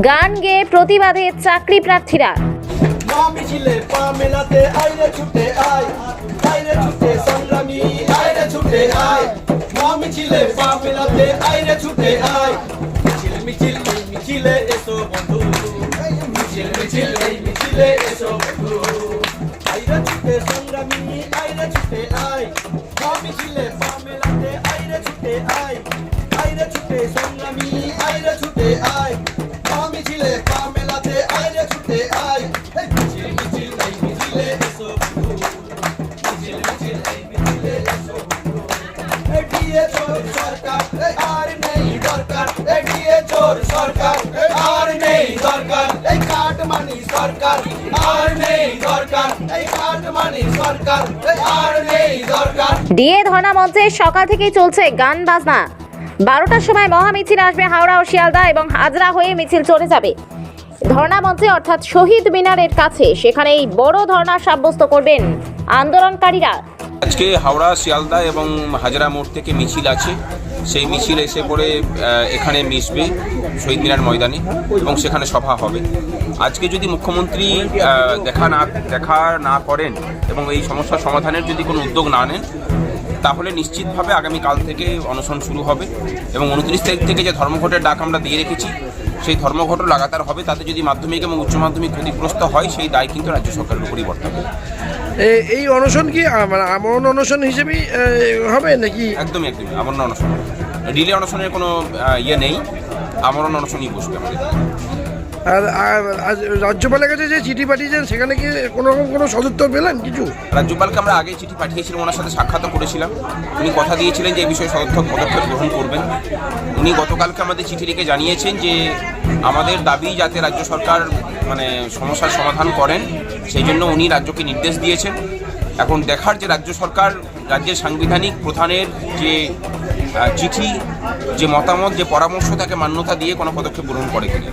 গান গেয়ে প্রতিবাদে চাকরি প্রার্থীরা। সংগ্রামী সরকার আর নেই ডিএ ধর্ণা মঞ্চে সকাল থেকেই চলছে গান বাজনা। বারোটার সময় মহা মিছিল আসবে হাওড়া ও শিয়ালদা এবং হাজরা হয়ে মিছিল চলে যাবে। ধর্ণা মঞ্চে অর্থাৎ শহীদ মিনারের কাছে সেখানে এই বড় ধর্ণা সাব্যস্ত করবেন আন্দোলনকারীরা। আজকে হাওড়া, শিয়ালদা এবং হাজরা মোড় থেকে মিছিল আছে। সেই মিছিল এসে পড়ে এখানে মিশবে শহীদ মিনার ময়দানে এবং সেখানে সভা হবে। আজকে যদি মুখ্যমন্ত্রী দেখা না দেখা না করেন এবং এই সমস্যার সমাধানের যদি কোনো উদ্যোগ না নেন তাহলে নিশ্চিতভাবে আগামীকাল থেকে অনশন শুরু হবে এবং উনত্রিশ তারিখ থেকে যে ধর্মঘটের ডাক আমরা দিয়ে রেখেছি সেই ধর্মঘটও লাগাতার হবে। তাতে যদি মাধ্যমিক এবং উচ্চ মাধ্যমিক ক্ষতিগ্রস্ত হয় সেই দায় কিন্তু রাজ্য সরকারের উপরই বর্তাবে। এই অনশন কি মানে আমরণ অনশন হিসেবেই হবে নাকি? একদমই একদমই। আমরণ অনশন। রিলে অনশনের কোনো ইয়ে নেই। আমরণ অনশনই বসবে আমাদের। আর রাজ্যপালের কাছে যে চিঠি পাঠিয়েছেন, সেখানে কি কোনো রকম কোনো সদুত্তর পেলেন কিছু? রাজ্যপালকে আমরা আগে চিঠি পাঠিয়েছিলাম, ওনার সাথে সাক্ষাৎ করেছিলাম। উনি কথা দিয়েছিলেন যে এই বিষয়ে সদর্থক পদক্ষেপ গ্রহণ করবেন। উনি গতকালকে আমাদের চিঠি লিখে জানিয়েছেন যে আমাদের দাবি যাতে রাজ্য সরকার মানে সমস্যার সমাধান করেন, সেই জন্য উনি রাজ্যকে নির্দেশ দিয়েছেন। এখন দেখার যে রাজ্য সরকার, রাজ্যের সাংবিধানিক প্রধানের যে চিঠি, যে মতামত, যে পরামর্শ, তাকে মান্যতা দিয়ে কোনো পদক্ষেপ গ্রহণ করে কিনা।